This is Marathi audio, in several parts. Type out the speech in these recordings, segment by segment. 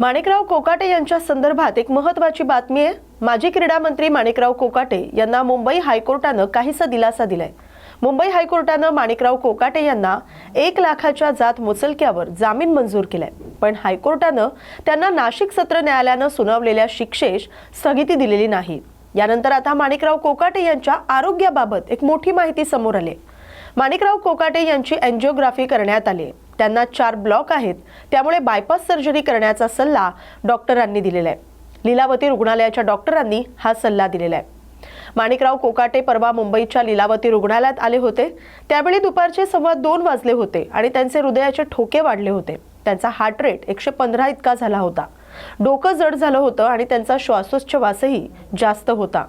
माणिकराव कोकाटे यांच्या संदर्भात एक महत्वाची बातमी आहे. माजी क्रीडा मंत्री माणिकराव कोकाटे यांना मुंबई हायकोर्टानं काहीसा दिलासा दिलाय. मुंबई हायकोर्टानं माणिकराव कोकाटे यांना एक लाखाच्या जात मुचलक्यावर जामीन मंजूर केलाय. पण हायकोर्टानं त्यांना नाशिक सत्र न्यायालयानं सुनावलेल्या शिक्षेस स्थगिती दिलेली नाही. यानंतर आता माणिकराव कोकाटे यांच्या आरोग्याबाबत एक मोठी माहिती समोर आली माणिकराव कोकाटे यांची अँजिओग्राफी करण्यात आली आहे. त्यांना चार ब्लॉक आहेत त्यामुळे बायपास सर्जरी करण्याचा सल्ला डॉक्टरांनी दिलेला आहे. लीलावती रुग्णालयाच्या डॉक्टरांनी हा सल्ला दिलेला आहे. माणिकराव कोकाटे परवा मुंबईच्या लीलावती रुग्णालयात आले होते. त्यावेळी दुपारचे सव्वा दोन वाजले होते आणि त्यांचे हृदयाचे ठोके वाढले होते. त्यांचा हार्ट रेट एकशे पंधरा इतका झाला होता. डोकं जड झालं होतं आणि त्यांचा श्वासोच्छवासही जास्त होता.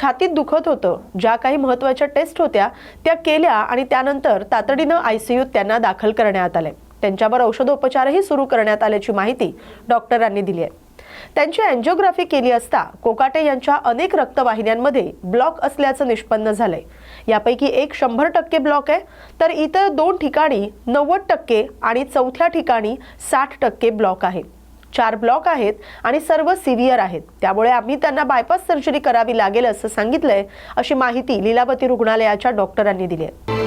छातीत दुखत होतं. ज्या काही महत्त्वाच्या टेस्ट होत्या त्या केल्या आणि त्यानंतर तातडीनं आयसीयूत त्यांना दाखल करण्यात आले. त्यांच्यावर औषधोपचारही सुरू करण्यात आल्याची माहिती डॉक्टरांनी दिली आहे. त्यांची अँजिओग्राफी केली असता कोकाटे यांच्या अनेक रक्तवाहिन्यांमध्ये ब्लॉक असल्याचं निष्पन्न झालंय. यापैकी एक शंभर टक्के ब्लॉक आहे तर इतर दोन ठिकाणी नव्वद टक्के आणि चौथ्या ठिकाणी साठ टक्के ब्लॉक आहे. चार ब्लॉक आहेत आणि सर्व सिव्हिअर आहेत. त्यामुळे आम्ही त्यांना बायपास सर्जरी करावी लागेल असं सांगितलंय अशी माहिती लीलावती रुग्णालयाच्या डॉक्टरांनी दिली आहे.